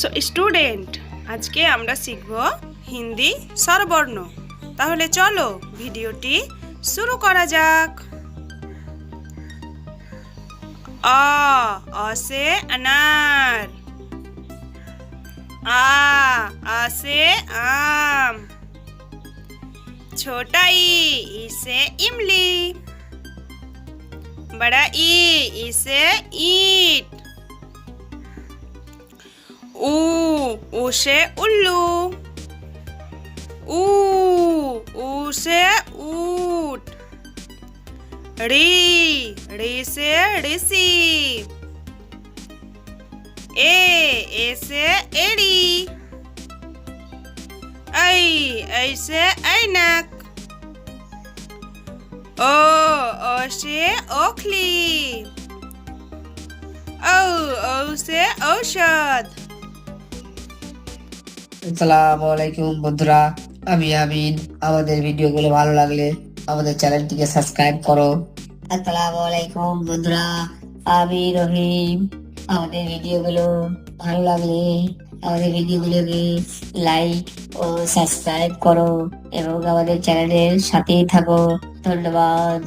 So student আজকে আমরা শিখব হিন্দি স্বরবর্ণ তাহলে চলো ভিডিওটি শুরু করা যাক अ अ से अनार आ आ से आम छोटा ई ई से इमली बड़ा ई ई से ईट ऊ ऊ से उल्लू। ऊ ऊ से ऊट। री री से ऋषि। ए ए से एड़ी। ऐ ऐ से ऐनक। ओ ओ से ओखली। औ औ से औषध। আসসালামু বন্ধুরা, আমি আমিন। আমাদের ভিডিওগুলো ভালো লাগলে আমাদের চ্যানেলটিকে সাবস্ক্রাইব করো। আসসালামু আলাইকুম বন্ধুরা, আমি রহিম। আমাদের ভিডিওগুলো ভালো লাগলে আমাদের ভিডিওগুলোকে লাইক ও সাবস্ক্রাইব করো এবং আমাদের চ্যানেলের সাথেই থাকো। ধন্যবাদ।